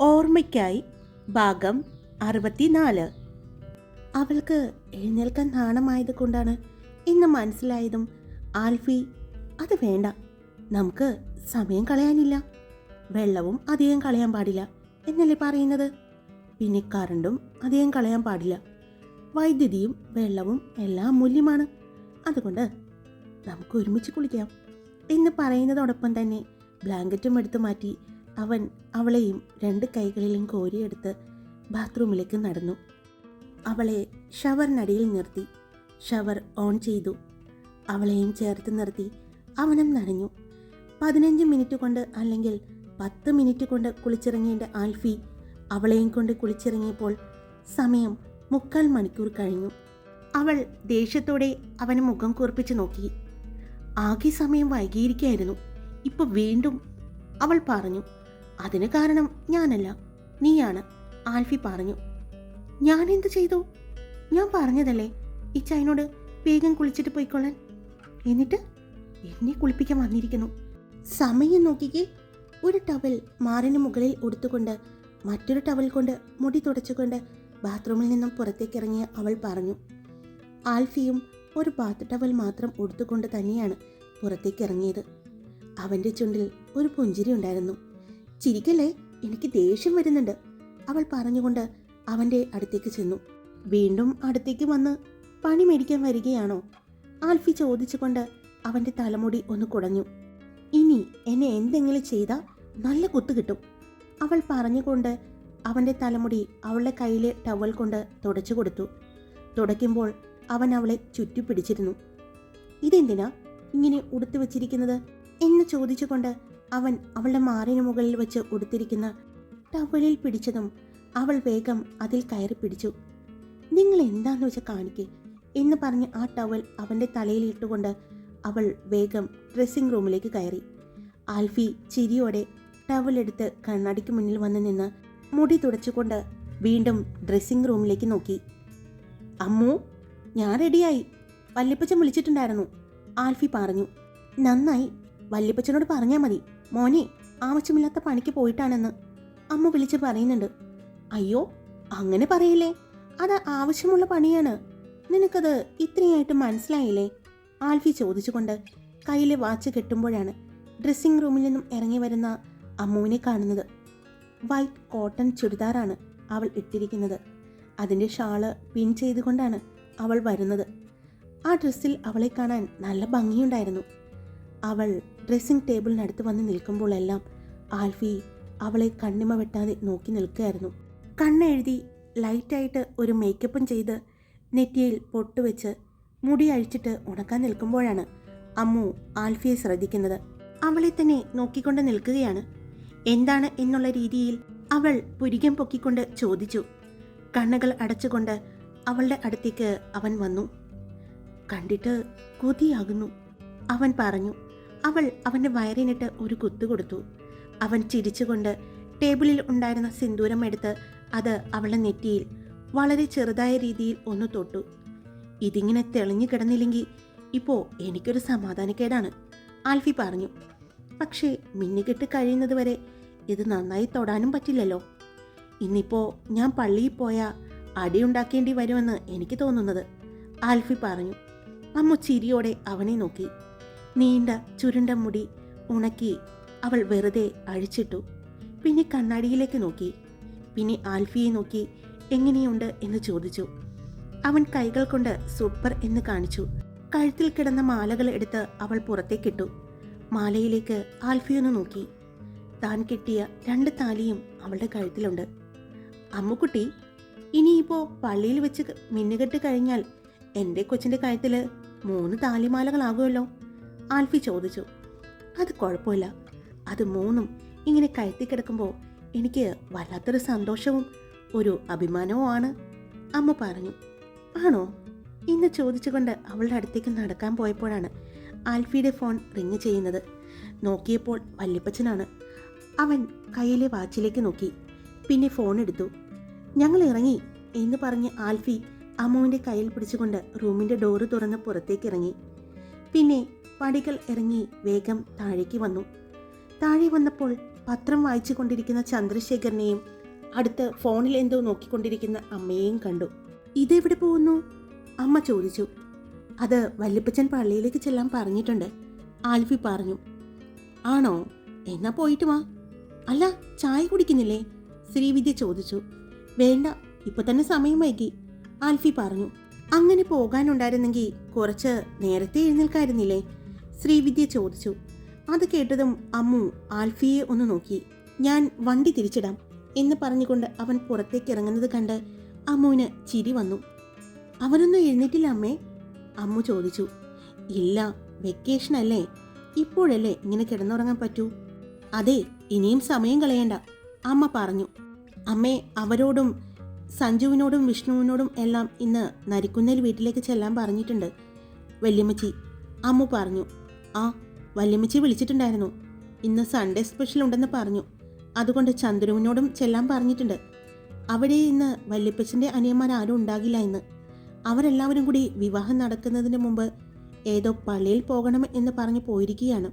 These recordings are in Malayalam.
ഓർമ്മയ്ക്കായി ഭാഗം അറുപത്തിനാല്. അവൾക്ക് എഴുന്നേൽക്കാൻ നാണമായത് കൊണ്ടാണ് ഇന്ന് മനസ്സിലായതും ആൽഫി അത് വേണ്ട നമുക്ക് സമയം കളയാനില്ല. വെള്ളവും അധികം കളയാൻ പാടില്ല എന്നല്ലേ പറയുന്നത്? പിന്നെ കറണ്ടും അധികം കളയാൻ പാടില്ല. വൈദ്യുതിയും വെള്ളവും എല്ലാം മൂല്യമാണ് അതുകൊണ്ട് നമുക്ക് ഒരുമിച്ച് കുളിക്കാം എന്ന് പറയുന്നതോടൊപ്പം തന്നെ ബ്ലാങ്കറ്റും എടുത്തു മാറ്റി അവൻ അവളെയും രണ്ട് കൈകളിലും കോരിയെടുത്ത് ബാത്റൂമിലേക്ക് നടന്നു. അവളെ ഷവറിനടിയിൽ നിർത്തി. ഷവർ ഓൺ ചെയ്തു. അവളെയും ചേർത്ത് നിർത്തി. അവനും നനഞ്ഞു. പതിനഞ്ച് മിനിറ്റ് കൊണ്ട് അല്ലെങ്കിൽ പത്ത് മിനിറ്റ് കൊണ്ട് കുളിച്ചിറങ്ങേണ്ട ആൽഫി അവളെയും കൊണ്ട് കുളിച്ചിറങ്ങിയപ്പോൾ സമയം മുക്കാൽ മണിക്കൂർ കഴിഞ്ഞു. അവൾ ദേഷ്യത്തോടെ അവന് മുഖം കുറിപ്പിച്ച് നോക്കി. ആകെ സമയം വൈകിയിരിക്കായിരുന്നു ഇപ്പൊ വീണ്ടും അവൾ പറഞ്ഞു അതിന് കാരണം ഞാനല്ല. നീയാണ്. ആൽഫി പറഞ്ഞു. ഞാൻ എന്ത് ചെയ്തു? ഞാൻ പറഞ്ഞതല്ലേ? ഈ ചൈനോട് വേഗം കുളിച്ചിട്ട് പോയിക്കൊള്ളാൻ. എന്നിട്ട് എന്നെ കുളിപ്പിക്കാൻ വന്നിരിക്കുന്നു. സമയം നോക്കിക്കേ. ഒരു ടവൽ മാറിന് മുകളിൽ ഉടുത്തുകൊണ്ട് മറ്റൊരു ടവൽ കൊണ്ട് മുടി തുടച്ചുകൊണ്ട് ബാത്റൂമിൽ നിന്നും പുറത്തേക്ക് ഇറങ്ങിയ അവൾ പറഞ്ഞു. ആൽഫിയും ഒരു ബാത്ത് ടവൽ മാത്രം ഉടുത്തുകൊണ്ട് തന്നെയാണ് പുറത്തേക്ക് ഇറങ്ങിയത് അവന്റെ ചുണ്ടിൽ ഒരു പുഞ്ചിരി ഉണ്ടായിരുന്നു. ചിരിക്കല്ലേ? എനിക്ക് ദേഷ്യം വരുന്നുണ്ട്. അവൾ പറഞ്ഞുകൊണ്ട് അവന്റെ അടുത്തേക്ക് ചെന്നു. വീണ്ടും അടുത്തേക്ക് വന്ന് പണി മേടിക്കാൻ വരികയാണോ? ആൽഫി ചോദിച്ചുകൊണ്ട് അവന്റെ തലമുടി ഒന്ന് കുടഞ്ഞു. ഇനി എന്നെ എന്തെങ്കിലും ചെയ്താൽ നല്ല കുത്തു കിട്ടും. അവൾ പറഞ്ഞുകൊണ്ട് അവന്റെ തലമുടി അവളുടെ കയ്യിലെ ടവൽ കൊണ്ട് തുടച്ചു കൊടുത്തു. തുടയ്ക്കുമ്പോൾ അവൻ അവളെ ചുറ്റി പിടിച്ചിരുന്നു. ഇതെന്തിനാ ഇങ്ങനെ ഉടുത്തു വച്ചിരിക്കുന്നത് എന്ന് ചോദിച്ചുകൊണ്ട് അവൻ അവളുടെ മാറിന് മുകളിൽ വെച്ച് ഉടുത്തിരിക്കുന്ന ടവലിൽ പിടിച്ചതും അവൾ വേഗം അതിൽ കയറി പിടിച്ചു. നിങ്ങൾ എന്താന്ന് വെച്ചാൽ കാണിക്കേ എന്ന് പറഞ്ഞ് ആ ടവൽ അവന്റെ തലയിൽ ഇട്ടുകൊണ്ട് അവൾ വേഗം ഡ്രസ്സിംഗ് റൂമിലേക്ക് കയറി. ആൽഫി ചിരിയോടെ ടവൽ എടുത്ത് കണ്ണാടിക്ക് മുന്നിൽ വന്ന് നിന്ന് മുടി തുടച്ചുകൊണ്ട് വീണ്ടും ഡ്രസ്സിംഗ് റൂമിലേക്ക് നോക്കി. അമ്മു ഞാൻ റെഡിയായി വല്യപ്പച്ചൻ വിളിച്ചിട്ടുണ്ടായിരുന്നു ആൽഫി പറഞ്ഞു. നന്നായി. വല്യപ്പച്ചനോട് പറഞ്ഞാൽ മതി. മോനെ ആവശ്യമില്ലാത്ത പണിക്ക് പോയിട്ടാണെന്ന് അമ്മ വിളിച്ച് പറയുന്നുണ്ട്. അയ്യോ അങ്ങനെ പറയില്ലേ? അത് ആവശ്യമുള്ള പണിയാണ്. നിനക്കത് ഇത്രയായിട്ട് മനസ്സിലായില്ലേ? ആൽഫി ചോദിച്ചുകൊണ്ട് കയ്യിലെ വാച്ച് കെട്ടുമ്പോഴാണ് ഡ്രസ്സിംഗ് റൂമിൽ നിന്നും ഇറങ്ങി വരുന്ന അമ്മുവിനെ കാണുന്നത്. വൈറ്റ് കോട്ടൺ ചുരിദാറാണ് അവൾ ഇട്ടിരിക്കുന്നത്. അതിന്റെ ഷാൾ പിൻ ചെയ്തുകൊണ്ടാണ് അവൾ വരുന്നത്. ആ ഡ്രസ്സിൽ അവളെ കാണാൻ നല്ല ഭംഗിയുണ്ടായിരുന്നു. അവൾ ഡ്രസ്സിംഗ് ടേബിളിനടുത്ത് വന്ന് നിൽക്കുമ്പോഴെല്ലാം ആൽഫി അവളെ കണ്ണിമ വെട്ടാതെ നോക്കി നിൽക്കുകയായിരുന്നു. കണ്ണെഴുതി ലൈറ്റായിട്ട് ഒരു മേക്കപ്പും ചെയ്ത് നെറ്റിയിൽ പൊട്ടുവെച്ച് മുടി അഴിച്ചിട്ട് ഉണക്കാൻ നിൽക്കുമ്പോഴാണ് അമ്മു ആൽഫിയെ ശ്രദ്ധിക്കുന്നത്. അവളെ തന്നെ നോക്കിക്കൊണ്ട് നിൽക്കുകയാണ്. എന്താണ് എന്നുള്ള രീതിയിൽ അവൾ പുരികം പൊക്കിക്കൊണ്ട് ചോദിച്ചു. കണ്ണുകൾ അടച്ചുകൊണ്ട് അവളുടെ അടുത്തേക്ക് അവൻ വന്നു. കണ്ടിട്ട് കൊതിയാകുന്നു. അവൻ പറഞ്ഞു അവൾ അവന്റെ വയറിനിട്ട് ഒരു കുത്തു കൊടുത്തു. അവൻ ചിരിച്ചുകൊണ്ട് ടേബിളിൽ ഉണ്ടായിരുന്ന സിന്ദൂരം എടുത്ത് അത് അവളുടെ നെറ്റിയിൽ വളരെ ചെറുതായ രീതിയിൽ ഒന്ന് തൊട്ടു. ഇതിങ്ങനെ തെളിഞ്ഞു കിടന്നില്ലെങ്കിൽ ഇപ്പോൾ എനിക്കൊരു സമാധാനക്കേടാണ് ആൽഫി പറഞ്ഞു. പക്ഷേ മിന്നുകെട്ട് കഴിയുന്നത് വരെ ഇത് നന്നായി തൊടാനും പറ്റില്ലല്ലോ. ഇന്നിപ്പോൾ ഞാൻ പള്ളിയിൽ പോയാൽ അടിയുണ്ടാക്കേണ്ടി വരുമെന്ന് എനിക്ക് തോന്നുന്നത് ആൽഫി പറഞ്ഞു. അമ്മ ചിരിയോടെ അവനെ നോക്കി. നീണ്ട ചുരുണ്ട മുടി ഉണക്കി അവൾ വെറുതെ അഴിച്ചിട്ടു. പിന്നെ കണ്ണാടിയിലേക്ക് നോക്കി. പിന്നെ ആൽഫിയെ നോക്കി എങ്ങനെയുണ്ട് എന്ന് ചോദിച്ചു. അവൻ കൈകൾ കൊണ്ട് സൂപ്പർ എന്ന് കാണിച്ചു. കഴുത്തിൽ കിടന്ന മാലകൾ എടുത്ത് അവൾ പുറത്തേക്കിട്ടു. മാലയിലേക്ക് ആൽഫിയൊന്ന് നോക്കി. താൻ കെട്ടിയ രണ്ട് താലിയും അവളുടെ കഴുത്തിലുണ്ട്. അമ്മുക്കുട്ടി ഇനിയിപ്പോൾ പള്ളിയിൽ വെച്ച് മിന്നുകെട്ട് കഴിഞ്ഞാൽ എന്റെ കൊച്ചിന്റെ കഴുത്തിൽ മൂന്ന് താലിമാലകളാകുമല്ലോ. ആൽഫി ചോദിച്ചു. അത് കുഴപ്പമില്ല. അത് മൂന്നും ഇങ്ങനെ കയറ്റി കിടക്കുമ്പോൾ എനിക്ക് വല്ലാത്തൊരു സന്തോഷവും ഒരു അഭിമാനവും ആണ് അമ്മ പറഞ്ഞു. ആണോ? ഇന്ന് ചോദിച്ചുകൊണ്ട് അവളുടെ അടുത്തേക്ക് നടക്കാൻ പോയപ്പോഴാണ് ആൽഫിയുടെ ഫോൺ റിങ് ചെയ്യുന്നത്. നോക്കിയപ്പോൾ വല്യപ്പച്ചനാണ്. അവൻ കയ്യിലെ വാച്ചിലേക്ക് നോക്കി. പിന്നെ ഫോൺ എടുത്തു. ഞങ്ങൾ ഇറങ്ങി എന്ന് പറഞ്ഞ് ആൽഫി അമ്മുവിന്റെ കയ്യിൽ പിടിച്ചുകൊണ്ട് റൂമിന്റെ ഡോറ് തുറന്ന് പുറത്തേക്ക് ഇറങ്ങി. പിന്നെ പടികൾ ഇറങ്ങി വേഗം താഴേക്ക് വന്നു. താഴെ വന്നപ്പോൾ പത്രം വായിച്ചു കൊണ്ടിരിക്കുന്ന ചന്ദ്രശേഖരനെയും അടുത്ത് ഫോണിൽ എന്തോ നോക്കിക്കൊണ്ടിരിക്കുന്ന അമ്മയെയും കണ്ടു. ഇതെവിടെ പോകുന്നു? അമ്മ ചോദിച്ചു. അത് വല്യപ്പച്ചൻ പള്ളിയിലേക്ക് ചെല്ലാൻ പറഞ്ഞിട്ടുണ്ട് ആൽഫി പറഞ്ഞു. ആണോ? എന്നാ പോയിട്ട് വാ. അല്ല ചായ കുടിക്കുന്നില്ലേ? ശ്രീവിദ്യ ചോദിച്ചു. വേണ്ട ഇപ്പൊ തന്നെ സമയം വൈകി ആൽഫി പറഞ്ഞു. അങ്ങനെ പോകാനുണ്ടായിരുന്നെങ്കിൽ കുറച്ച് നേരത്തെ എഴുന്നേൽക്കായിരുന്നില്ലേ? ശ്രീവിദ്യ ചോദിച്ചു. അത് കേട്ടതും അമ്മു ആൽഫിയെ ഒന്ന് നോക്കി. ഞാൻ വണ്ടി തിരിച്ചിടാം എന്ന് പറഞ്ഞുകൊണ്ട് അവൻ പുറത്തേക്ക് ഇറങ്ങുന്നത് കണ്ട് അമ്മുവിന് ചിരി വന്നു. അവനൊന്നും എഴുന്നേറ്റില്ല അമ്മേ അമ്മു ചോദിച്ചു. ഇല്ല വെക്കേഷൻ അല്ലേ? ഇപ്പോഴല്ലേ ഇങ്ങനെ കിടന്നുറങ്ങാൻ പറ്റൂ? അതെ ഇനിയും സമയം കളയേണ്ട അമ്മ പറഞ്ഞു. അമ്മേ അവരോടും സഞ്ജുവിനോടും വിഷ്ണുവിനോടും എല്ലാം ഇന്ന് നരിക്കുന്നേൽ വീട്ടിലേക്ക് ചെല്ലാൻ പറഞ്ഞിട്ടുണ്ട് വല്യമ്മച്ചി അമ്മു പറഞ്ഞു. ആ വല്യമ്മച്ചി വിളിച്ചിട്ടുണ്ടായിരുന്നു. ഇന്ന് സൺഡേ സ്പെഷ്യൽ ഉണ്ടെന്ന് പറഞ്ഞു. അതുകൊണ്ട് ചന്ദ്രുവിനോടും ചെല്ലാൻ പറഞ്ഞിട്ടുണ്ട്. അവിടെ ഇന്ന് വല്യപ്പച്ചന്റെ അനിയന്മാരാരും ഉണ്ടാകില്ല ഇന്ന്. അവരെല്ലാവരും കൂടി വിവാഹം നടക്കുന്നതിന് മുമ്പ് ഏതോ പള്ളിയിൽ പോകണം എന്ന് പറഞ്ഞു പോയിരിക്കുകയാണ്.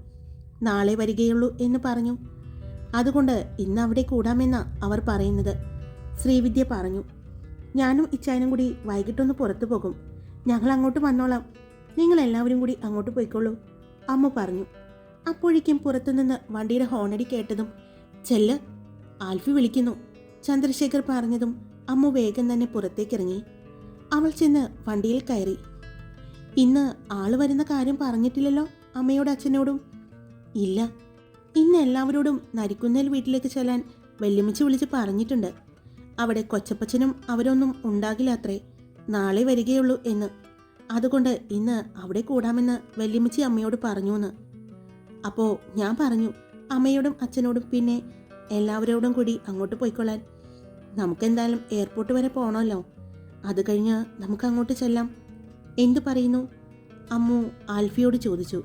നാളെ വരികയുള്ളൂ എന്ന് പറഞ്ഞു. അതുകൊണ്ട് ഇന്ന് അവിടെ കൂടാമെന്നാ അവർ പറയുന്നത്. ശ്രീവിദ്യ പറഞ്ഞു. ഞാനും ഇച്ചായനും കൂടി വൈകിട്ടൊന്ന് പുറത്തു പോകും. ഞങ്ങൾ അങ്ങോട്ട് വന്നോളാം. നിങ്ങൾ എല്ലാവരും കൂടി അങ്ങോട്ട് പോയിക്കോളൂ. അമ്മ പറഞ്ഞു. അപ്പോഴേക്കും പുറത്തുനിന്ന് വണ്ടിയുടെ ഹോണടി കേട്ടതും ചെല്ല് ആൽഫി വിളിക്കുന്നു. ചന്ദ്രശേഖർ പറഞ്ഞതും അമ്മ വേഗം തന്നെ പുറത്തേക്കിറങ്ങി. അവൾ ചെന്ന് വണ്ടിയിൽ കയറി. ഇന്ന് ആൾ വരുന്ന കാര്യം പറഞ്ഞിട്ടില്ലല്ലോ അമ്മയോട് അച്ഛനോടും? ഇല്ല. ഇന്ന് എല്ലാവരോടും നരിക്കുന്നേൽ വീട്ടിലേക്ക് ചെല്ലാൻ വെല്ലുമിച്ച് വിളിച്ച് പറഞ്ഞിട്ടുണ്ട്. അവിടെ കൊച്ചപ്പച്ചനും അവരൊന്നും ഉണ്ടാകില്ല അത്രേ നാളെ വരികയുള്ളൂ എന്ന് അതുകൊണ്ട് ഇന്ന് അവിടെ കൂടാമെന്ന് വല്യമ്മച്ചി അമ്മയോട് പറഞ്ഞു എന്ന് അപ്പോൾ ഞാൻ പറഞ്ഞു അമ്മയോടും അച്ഛനോടും പിന്നെ എല്ലാവരോടും കൂടി അങ്ങോട്ട് പോയിക്കൊള്ളാൻ. നമുക്കെന്തായാലും എയർപോർട്ട് വരെ പോകണമല്ലോ അത് കഴിഞ്ഞ് നമുക്ക് അങ്ങോട്ട് ചെല്ലാം. എന്തു പറയുന്നു? അമ്മു ആൽഫിയോട് ചോദിച്ചു.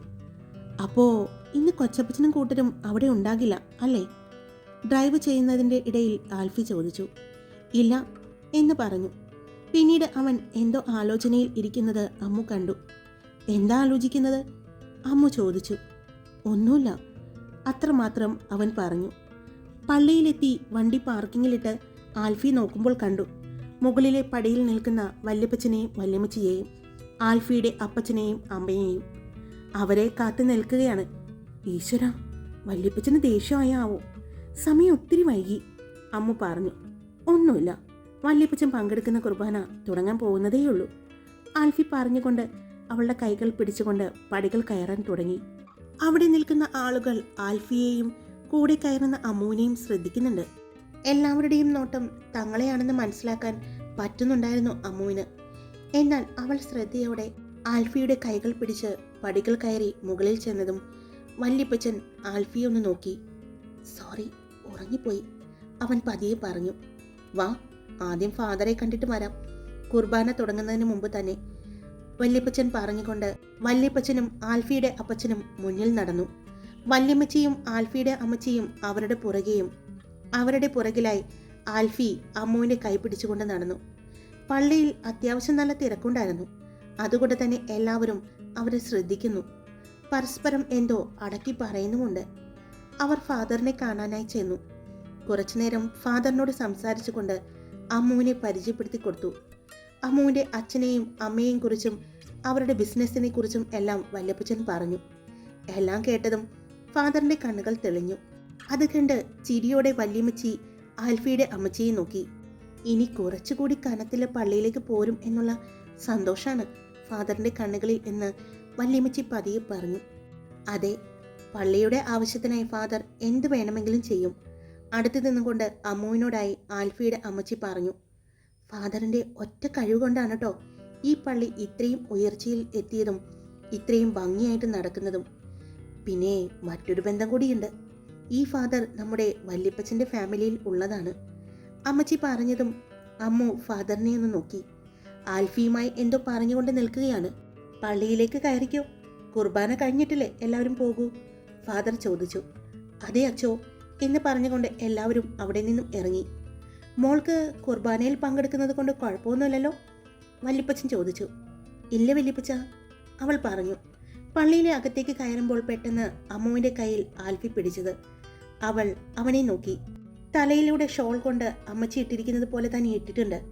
അപ്പോൾ ഇന്ന് കൊച്ചപ്പച്ചനും കൂട്ടരും അവിടെ ഉണ്ടാകില്ല അല്ലേ? ഡ്രൈവ് ചെയ്യുന്നതിന്റെ ഇടയിൽ ആൽഫി ചോദിച്ചു. ഇല്ല എന്ന് പറഞ്ഞു. പിന്നീട് അവൻ എന്തോ ആലോചനയിൽ ഇരിക്കുന്നത് അമ്മു കണ്ടു. എന്താ ആലോചിക്കുന്നത്? അമ്മു ചോദിച്ചു. ഒന്നുമില്ല. അത്രമാത്രം അവൻ പറഞ്ഞു. പള്ളിയിലെത്തി വണ്ടി പാർക്കിങ്ങിലിട്ട് ആൽഫി നോക്കുമ്പോൾ കണ്ടു. മുകളിലെ പടിയിൽ നിൽക്കുന്ന വല്യപ്പച്ചനെയും വല്യമ്മച്ചിയെയും ആൽഫിയുടെ അപ്പച്ചനെയും അമ്മയെയും. അവരെ കാത്തു നിൽക്കുകയാണ്. ഈശ്വര വല്യപ്പച്ചന് ദേഷ്യമായാവോ? സമയം ഒത്തിരി വൈകി. അമ്മു പറഞ്ഞു. ഒന്നുമില്ല. വല്യപ്പച്ചൻ പങ്കെടുക്കുന്ന കുർബാന തുടങ്ങാൻ പോകുന്നതേയുള്ളൂ. ആൽഫി പറഞ്ഞുകൊണ്ട് അവളുടെ കൈകൾ പിടിച്ചുകൊണ്ട് പടികൾ കയറാൻ തുടങ്ങി. അവിടെ നിൽക്കുന്ന ആളുകൾ ആൽഫിയെയും കൂടെ കയറുന്ന അമ്മുവിനെയും ശ്രദ്ധിക്കുന്നുണ്ട്. എല്ലാവരുടെയും നോട്ടം തങ്ങളെയാണെന്ന് മനസ്സിലാക്കാൻ പറ്റുന്നുണ്ടായിരുന്നു അമ്മുവിന്. എന്നാൽ അവൾ ശ്രദ്ധയോടെ ആൽഫിയുടെ കൈകൾ പിടിച്ച് പടികൾ കയറി മുകളിൽ ചെന്നതും വല്യപ്പച്ചൻ ആൽഫിയെ ഒന്ന് നോക്കി. സോറി ഉറങ്ങിപ്പോയി. അവൻ പതിയെ പറഞ്ഞു വാ ആദ്യം ഫാദറെ കണ്ടിട്ട് വരാം. കുർബാന തുടങ്ങുന്നതിന് മുമ്പ് തന്നെ. വല്യപ്പച്ചൻ പറഞ്ഞുകൊണ്ട് വല്യപ്പച്ചനും ആൽഫിയുടെ അപ്പച്ചനും മുന്നിൽ നടന്നു. വല്യമ്മച്ചിയും ആൽഫിയുടെ അമ്മച്ചിയും അവരുടെ പുറകെയും അവരുടെ പുറകിലായി ആൽഫി അമ്മുവിന്റെ കൈ പിടിച്ചുകൊണ്ട് നടന്നു. പള്ളിയിൽ അത്യാവശ്യം നല്ല തിരക്കുണ്ടായിരുന്നു. അതുകൊണ്ട് തന്നെ എല്ലാവരും അവരെ ശ്രദ്ധിക്കുന്നു. പരസ്പരം എന്തോ അടക്കി പറയുന്നുമുണ്ട്. അവർ ഫാദറിനെ കാണാനായി ചെന്നു. കുറച്ചുനേരം ഫാദറിനോട് സംസാരിച്ചുകൊണ്ട് അമ്മുവിനെ പരിചയപ്പെടുത്തി കൊടുത്തു. അമ്മുവിന്റെ അച്ഛനെയും അമ്മയെയും കുറിച്ചും അവരുടെ ബിസിനസ്സിനെ കുറിച്ചും എല്ലാം വല്യപ്പച്ചൻ പറഞ്ഞു. എല്ലാം കേട്ടതും ഫാദറിന്റെ കണ്ണുകൾ തെളിഞ്ഞു. അത് കണ്ട് ചിരിയോടെ വല്യമ്മച്ചി ആൽഫിയുടെ അമ്മച്ചിയെ നോക്കി. ഇനി കുറച്ചുകൂടി കനത്തിലെ പള്ളിയിലേക്ക് പോരും എന്നുള്ള സന്തോഷാണ് ഫാദറിന്റെ കണ്ണുകളിൽ എന്ന് വല്യമ്മച്ചി പതിയെ പറഞ്ഞു. അതെ പള്ളിയുടെ ആവശ്യത്തിനായി ഫാദർ എന്ത് വേണമെങ്കിലും ചെയ്യും. അടുത്തു നിന്നുകൊണ്ട് അമ്മുവിനോടായി ആൽഫിയുടെ അമ്മച്ചി പറഞ്ഞു ഫാദറിന്റെ ഒറ്റ കഴിവ് കൊണ്ടാണ് കേട്ടോ ഈ പള്ളി ഇത്രയും ഉയർച്ചയിൽ എത്തിയതും ഇത്രയും ഭംഗിയായിട്ട് നടക്കുന്നതും. പിന്നെ മറ്റൊരു ബന്ധം കൂടിയുണ്ട്. ഈ ഫാദർ നമ്മുടെ വല്യപ്പച്ചന്റെ ഫാമിലിയിൽ ഉള്ളതാണ്. അമ്മച്ചി പറഞ്ഞതും അമ്മു ഫാദറിനെ ഒന്ന് നോക്കി. ആൽഫിയുമായി എന്തോ പറഞ്ഞുകൊണ്ട് നിൽക്കുകയാണ്. പള്ളിയിലേക്ക് കയറിക്കോ? കുർബാന കഴിഞ്ഞിട്ടില്ലേ? എല്ലാവരും പോകൂ. ഫാദർ ചോദിച്ചു. അതെ അച്ചോ എന്ന് പറഞ്ഞുകൊണ്ട് എല്ലാവരും അവിടെ നിന്നും ഇറങ്ങി. മോൾക്ക് കുർബാനയിൽ പങ്കെടുക്കുന്നത് കൊണ്ട് കുഴപ്പമൊന്നുമില്ലല്ലോ? വല്യപ്പച്ചൻ ചോദിച്ചു. ഇല്ല വല്യപ്പച്ച അവൾ പറഞ്ഞു. പള്ളിയിലെ അകത്തേക്ക് കയറുമ്പോൾ പെട്ടെന്ന് അമ്മുവിന്റെ കയ്യിൽ ആൽഫി പിടിച്ചത്. അവൾ അവനെ നോക്കി. തലയിലൂടെ ഷോൾ കൊണ്ട് അമ്മച്ചി ഇട്ടിരിക്കുന്നത് പോലെ തന്നെ ഇട്ടിട്ടുണ്ട്.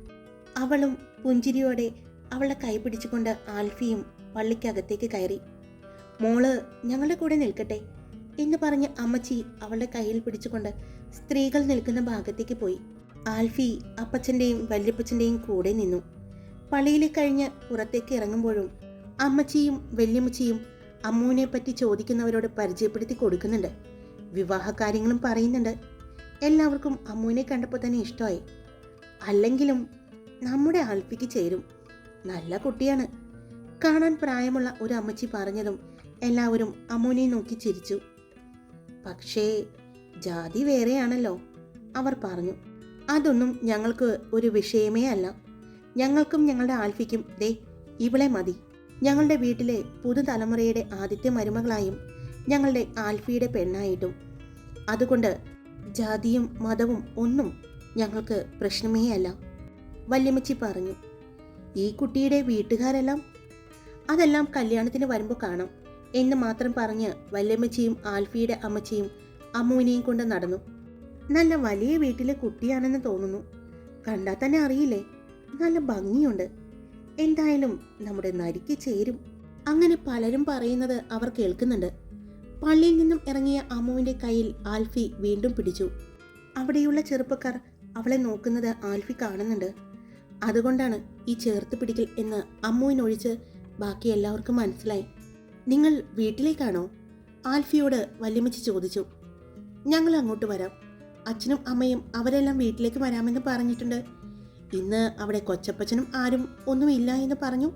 അവളും പുഞ്ചിരിയോടെ അവളുടെ കൈ പിടിച്ചുകൊണ്ട് ആൽഫിയും പള്ളിക്കകത്തേക്ക് കയറി. മോൾ ഞങ്ങളുടെ കൂടെ നിൽക്കട്ടെ. എന്ന് പറഞ്ഞ് അമ്മച്ചി അവളുടെ കയ്യിൽ പിടിച്ചുകൊണ്ട് സ്ത്രീകൾ നിൽക്കുന്ന ഭാഗത്തേക്ക് പോയി. ആൽഫി അപ്പച്ചന്റെയും വല്യപ്പച്ചന്റെയും കൂടെ നിന്നു. പള്ളിയിലെ കഴിഞ്ഞ് പുറത്തേക്ക് ഇറങ്ങുമ്പോഴും അമ്മച്ചിയും വല്യമ്മച്ചിയും അമ്മുവിനെ പറ്റി ചോദിക്കുന്നവരോട് പരിചയപ്പെടുത്തി കൊടുക്കുന്നുണ്ട്. വിവാഹ കാര്യങ്ങളും പറയുന്നുണ്ട്. എല്ലാവർക്കും അമ്മുവിനെ കണ്ടപ്പോൾ തന്നെ ഇഷ്ടമായി. അല്ലെങ്കിലും നമ്മുടെ ആൽഫിക്ക് ചേരും. നല്ല കുട്ടിയാണ്. കാണാൻ പ്രായമുള്ള ഒരു അമ്മച്ചി പറഞ്ഞതും എല്ലാവരും അമ്മുവിനെ നോക്കി ചിരിച്ചു. പക്ഷേ ജാതി വേറെയാണല്ലോ. അവർ പറഞ്ഞു അതൊന്നും ഞങ്ങൾക്ക് ഒരു വിഷയമേ അല്ല. ഞങ്ങൾക്കും ഞങ്ങളുടെ ആൽഫിക്കും ദേ ഇവളെ മതി. ഞങ്ങളുടെ വീട്ടിലെ പുതുതലമുറയുടെ ആദ്യത്തെ മരുമകളായും ഞങ്ങളുടെ ആൽഫിയുടെ പെണ്ണായിട്ടും. അതുകൊണ്ട് ജാതിയും മതവും ഒന്നും ഞങ്ങൾക്ക് പ്രശ്നമേ അല്ല. വല്യമ്മച്ചി പറഞ്ഞു ഈ കുട്ടിയുടെ വീട്ടുകാരെല്ലാം? അതെല്ലാം കല്യാണത്തിന് വരുമ്പോൾ കാണാം. എന്ന് മാത്രം പറഞ്ഞ് വല്യമ്മച്ചിയും ആൽഫിയുടെ അമ്മച്ചിയും അമ്മുവിനെയും കൊണ്ട് നടന്നു. നല്ല വലിയ വീട്ടിലെ കുട്ടിയാണെന്ന് തോന്നുന്നു. കണ്ടാൽ തന്നെ അറിയില്ലേ? നല്ല ഭംഗിയുണ്ട്. എന്തായാലും നമ്മുടെ നരിക്ക് ചേരും. അങ്ങനെ പലരും പറയുന്നത് അവർ കേൾക്കുന്നുണ്ട്. പള്ളിയിൽ നിന്നും ഇറങ്ങിയ അമ്മുവിന്റെ കയ്യിൽ ആൽഫി വീണ്ടും പിടിച്ചു. അവിടെയുള്ള ചെറുപ്പക്കാർ അവളെ നോക്കുന്നത് ആൽഫി കാണുന്നുണ്ട്. അതുകൊണ്ടാണ് ഈ ചേർത്ത് പിടിക്കൽ എന്ന് അമ്മുവിനൊഴിച്ച് ബാക്കി എല്ലാവർക്കും മനസ്സിലായി. നിങ്ങൾ വീട്ടിലേക്കാണോ? ആൽഫിയോട് വല്യമ്മച്ചി ചോദിച്ചു. ഞങ്ങൾ അങ്ങോട്ട് വരാം. അച്ഛനും അമ്മയും അവരെല്ലാം വീട്ടിലേക്ക് വരാമെന്ന് പറഞ്ഞിട്ടുണ്ട്. ഇന്ന് അവിടെ കൊച്ചപ്പച്ചനും ആരും ഒന്നുമില്ല എന്ന് പറഞ്ഞു.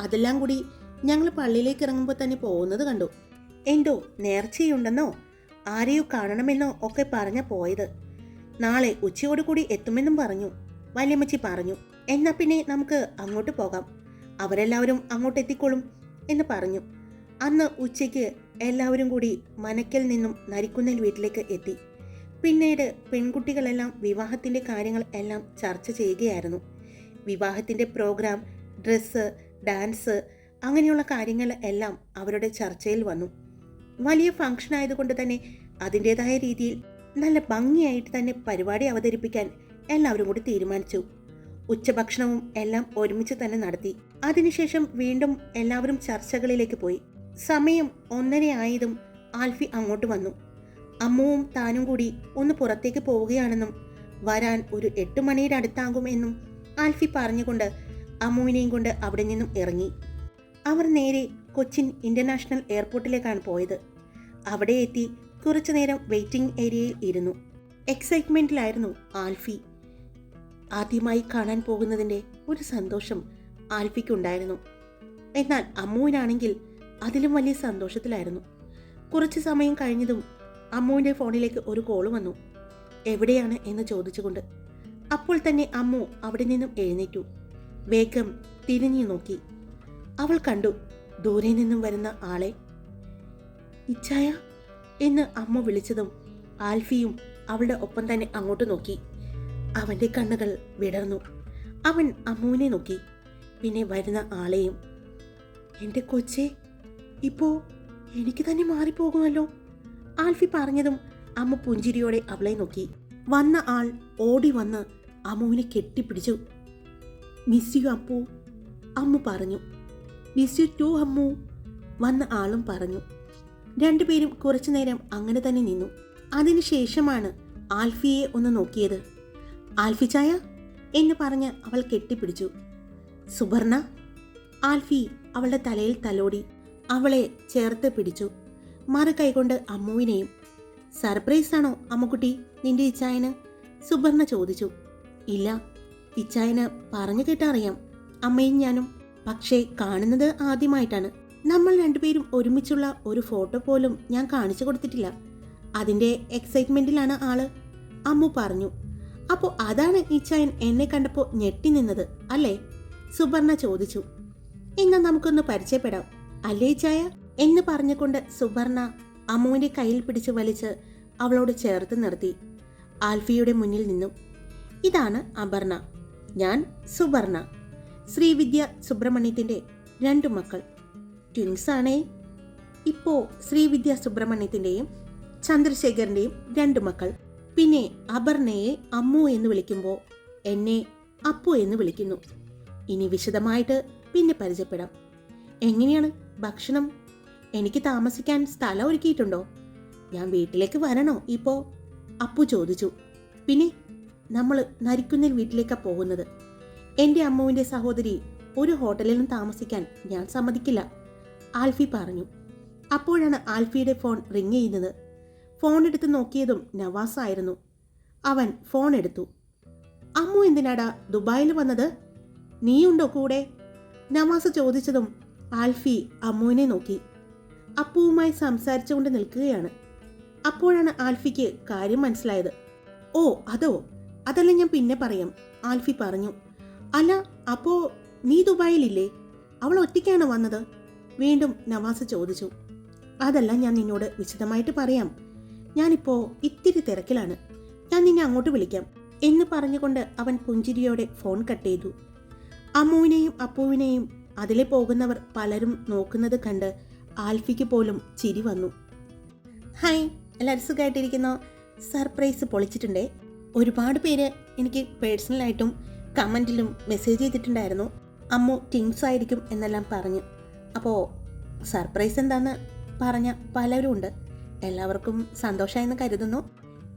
അതെല്ലാം കൂടി ഞങ്ങൾ പള്ളിയിലേക്ക് ഇറങ്ങുമ്പോൾ തന്നെ പോകുന്നത് കണ്ടു. എന്തോ നേർച്ചയുണ്ടെന്നോ? ആരെയോ കാണണമെന്നോ ഒക്കെ പറഞ്ഞ പോയത്. നാളെ ഉച്ചയോടുകൂടി എത്തുമെന്നും പറഞ്ഞു. വല്യമ്മച്ചി പറഞ്ഞു എന്നാ പിന്നെ നമുക്ക് അങ്ങോട്ട് പോകാം. അവരെല്ലാവരും അങ്ങോട്ട് എത്തിക്കോളും എന്ന് പറഞ്ഞു. അന്ന് ഉച്ചയ്ക്ക് എല്ലാവരും കൂടി മനക്കൽ നിന്നും നരിക്കുന്നൽ വീട്ടിലേക്ക് എത്തി. പിന്നീട് പെൺകുട്ടികളെല്ലാം വിവാഹത്തിന്റെ കാര്യങ്ങൾ എല്ലാം ചർച്ച ചെയ്യുകയായിരുന്നു. വിവാഹത്തിന്റെ പ്രോഗ്രാം ഡ്രസ്സ് ഡാൻസ് അങ്ങനെയുള്ള കാര്യങ്ങൾ എല്ലാം അവരുടെ ചർച്ചയിൽ വന്നു. വലിയ ഫംഗ്ഷൻ ആയതുകൊണ്ട് തന്നെ അതിന്റേതായ രീതിയിൽ നല്ല ഭംഗിയായിട്ട് തന്നെ പരിപാടി അവതരിപ്പിക്കാൻ എല്ലാവരും കൂടി തീരുമാനിച്ചു. ഉച്ചഭക്ഷണവും എല്ലാം ഒരുമിച്ച് തന്നെ നടത്തി. അതിനുശേഷം വീണ്ടും എല്ലാവരും ചർച്ചകളിലേക്ക് പോയി. സമയം ഒന്നര ആയതും ആൽഫി അങ്ങോട്ട് വന്നു. അമ്മുവും താനും കൂടി ഒന്ന് പുറത്തേക്ക് പോവുകയാണെന്നും വരാൻ ഒരു എട്ട് മണിയുടെ അടുത്താകും എന്നും ആൽഫി പറഞ്ഞുകൊണ്ട് അമ്മുവിനെയും കൊണ്ട് അവിടെ നിന്നും ഇറങ്ങി. അവർ നേരെ കൊച്ചിൻ ഇന്റർനാഷണൽ എയർപോർട്ടിലേക്കാണ് പോയത്. അവിടെ എത്തി കുറച്ചു നേരം വെയിറ്റിംഗ് ഏരിയയിൽ ഇരുന്നു. എക്സൈറ്റ്മെന്റിലായിരുന്നു ആൽഫി. ആദ്യമായി കാണാൻ പോകുന്നതിന്റെ ഒരു സന്തോഷം ആൽഫിക്കുണ്ടായിരുന്നു. എന്നാൽ അമ്മുവിനാണെങ്കിൽ അതിലും വലിയ സന്തോഷത്തിലായിരുന്നു. കുറച്ച് സമയം കഴിഞ്ഞതും അമ്മുവിന്റെ ഫോണിലേക്ക് ഒരു കോൾ വന്നു. എവിടെയാണ്? എന്ന് ചോദിച്ചുകൊണ്ട്. അപ്പോൾ തന്നെ അമ്മു അവിടെ നിന്നും എഴുന്നേറ്റു. വേഗം തിരിഞ്ഞു നോക്കി. അവൾ കണ്ടു ദൂരെ നിന്നും വരുന്ന ആളെ. ഇച്ഛായ എന്ന് അമ്മ വിളിച്ചതും ആൽഫിയും അവളുടെ ഒപ്പം തന്നെ അങ്ങോട്ട് നോക്കി. അവന്റെ കണ്ണുകൾ വിടർന്നു. അവൻ അമ്മുവിനെ നോക്കി. പിന്നെ വരുന്ന ആളെയും എന്റെ കൊച്ചേ ഇപ്പോ എനിക്ക് തന്നെ മാറിപ്പോകുമല്ലോ? ആൽഫി പറഞ്ഞതും അമ്മ പുഞ്ചിരിയോടെ അവളെ നോക്കി. വന്ന ആൾ ഓടി വന്ന് അമ്മുവിനെ കെട്ടിപ്പിടിച്ചു. മിസ് യു അപ്പു അമ്മു പറഞ്ഞു. മിസ് യു ടു അമ്മു വന്ന ആളും പറഞ്ഞു. രണ്ടുപേരും കുറച്ചു നേരം അങ്ങനെ തന്നെ നിന്നു. അതിനുശേഷമാണ് ആൽഫിയെ ഒന്ന് നോക്കിയത്. ആൽഫി ചായ എന്ന് പറഞ്ഞ് അവൾ കെട്ടിപ്പിടിച്ചു. സുബർണ ആൽഫി അവളുടെ തലയിൽ തലോടി അവളെ ചേർത്ത് പിടിച്ചു. മറു കൈകൊണ്ട് അമ്മുവിനെയും സർപ്രൈസ് ആണോ അമ്മുക്കുട്ടി നിന്റെ ഇച്ചായന് സുബർണ ചോദിച്ചു. ഇല്ല ഇച്ചായന് പറഞ്ഞു കേട്ടറിയാം. അമ്മയും ഞാനും. പക്ഷേ കാണുന്നത് ആദ്യമായിട്ടാണ്. നമ്മൾ രണ്ടുപേരും ഒരുമിച്ചുള്ള ഒരു ഫോട്ടോ പോലും ഞാൻ കാണിച്ചു കൊടുത്തിട്ടില്ല. അതിന്റെ എക്സൈറ്റ്മെന്റിലാണ് ആൾ അമ്മു പറഞ്ഞു. അപ്പോൾ അതാണ് ഇച്ചായൻ എന്നെ കണ്ടപ്പോൾ ഞെട്ടി നിന്നത് അല്ലേ? സുബർണ ചോദിച്ചു. എന്നാൽ നമുക്കൊന്ന് പരിചയപ്പെടാം. അല്ലേ ഇച്ചായ എന്ന് പറഞ്ഞുകൊണ്ട് സുബർണ അമ്മുവിന്റെ കയ്യിൽ പിടിച്ച് വലിച്ച് അവളോട് ചേർത്ത് നിർത്തി. ആൽഫിയുടെ മുന്നിൽ നിന്നും. ഇതാണ് അപർണ. ഞാൻ സുബർണ. ശ്രീവിദ്യ സുബ്രഹ്മണ്യത്തിന്റെ രണ്ടു മക്കൾ. ട്വിൻസ് ആണേ. ഇപ്പോ ശ്രീവിദ്യ സുബ്രഹ്മണ്യത്തിന്റെയും ചന്ദ്രശേഖരന്റെയും രണ്ടു മക്കൾ. പിന്നെ അപർണയെ അമ്മു എന്ന് വിളിക്കുമ്പോൾ എന്നെ അപ്പു എന്ന് വിളിക്കുന്നു. ഇനി വിശദമായിട്ട് പിന്നെ പരിചയപ്പെടാം. എങ്ങനെയാണ് ഭക്ഷണം? എനിക്ക് താമസിക്കാൻ സ്ഥലം ഒരുക്കിയിട്ടുണ്ടോ? ഞാൻ വീട്ടിലേക്ക് വരണോ ഇപ്പോ? അപ്പു ചോദിച്ചു. പിന്നെ നമ്മൾ നരിക്കുന്നിൽ വീട്ടിലേക്കാ പോകുന്നത്. എന്റെ അമ്മുവിന്റെ സഹോദരി ഒരു ഹോട്ടലിലും താമസിക്കാൻ ഞാൻ സമ്മതിക്കില്ല. ആൽഫി പറഞ്ഞു. അപ്പോഴാണ് ആൽഫിയുടെ ഫോൺ റിങ് ചെയ്യുന്നത്. ഫോൺ എടുത്ത് നോക്കിയതും നവാസ് ആയിരുന്നു അവൻ ഫോൺ എടുത്തു അമ്മു എന്തിനാടാ ദുബായിൽ വന്നത്? നീയുണ്ടോ കൂടെ? നവാസ് ചോദിച്ചതും ആൽഫി അമ്മുവിനെ നോക്കി. അപ്പുവുമായി സംസാരിച്ചുകൊണ്ട് നിൽക്കുകയാണ്. അപ്പോഴാണ് ആൽഫിക്ക് കാര്യം മനസ്സിലായത്. ഓ അതോ അതല്ല ഞാൻ പിന്നെ പറയാം ആൽഫി പറഞ്ഞു. അല്ല അപ്പോ നീ ദുബായിലില്ലേ? അവൾ ഒറ്റയ്ക്കാണ് വന്നത്? വീണ്ടും നവാസ് ചോദിച്ചു. അതല്ല ഞാൻ നിന്നോട് വിശദമായിട്ട് പറയാം. ഞാനിപ്പോ ഇത്തിരി തിരക്കിലാണ്. ഞാൻ നിന്നെ അങ്ങോട്ട് വിളിക്കാം എന്ന് പറഞ്ഞുകൊണ്ട് അവൻ പുഞ്ചിരിയോടെ ഫോൺ കട്ട് ചെയ്തു. അമ്മുവിനെയും അപ്പുവിനെയും അതിലെ പോകുന്നവർ പലരും നോക്കുന്നത് കണ്ട് ആൽഫിക്ക് പോലും ചിരി വന്നു. ഹായ് എല്ലാവരും സുഖമായിട്ടിരിക്കുന്നു സർപ്രൈസ് പൊളിച്ചിട്ടുണ്ടേ. ഒരുപാട് പേര് എനിക്ക് പേഴ്സണലായിട്ടും കമന്റിലും മെസ്സേജ് ചെയ്തിട്ടുണ്ടായിരുന്നു. അമ്മു ടിങ്സ് ആയിരിക്കും എന്നെല്ലാം പറഞ്ഞു. അപ്പോൾ സർപ്രൈസ് എന്താണെന്ന് പറഞ്ഞ പലരും ഉണ്ട് എല്ലാവർക്കും സന്തോഷമായെന്ന് കരുതുന്നു.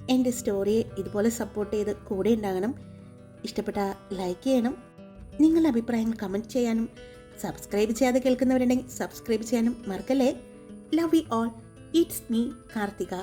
എന്റെ സ്റ്റോറിയെ ഇതുപോലെ സപ്പോർട്ട് ചെയ്ത് കൂടെ ഉണ്ടാകണം. ഇഷ്ടപ്പെട്ട ലൈക്ക് ചെയ്യണം. നിങ്ങളുടെ അഭിപ്രായങ്ങൾ കമന്റ് ചെയ്യാനും സബ്സ്ക്രൈബ് ചെയ്യാതെ കേൾക്കുന്നവരുണ്ടെങ്കിൽ സബ്സ്ക്രൈബ് ചെയ്യാനും മറക്കല്ലേ? Love you all it's me Karthika.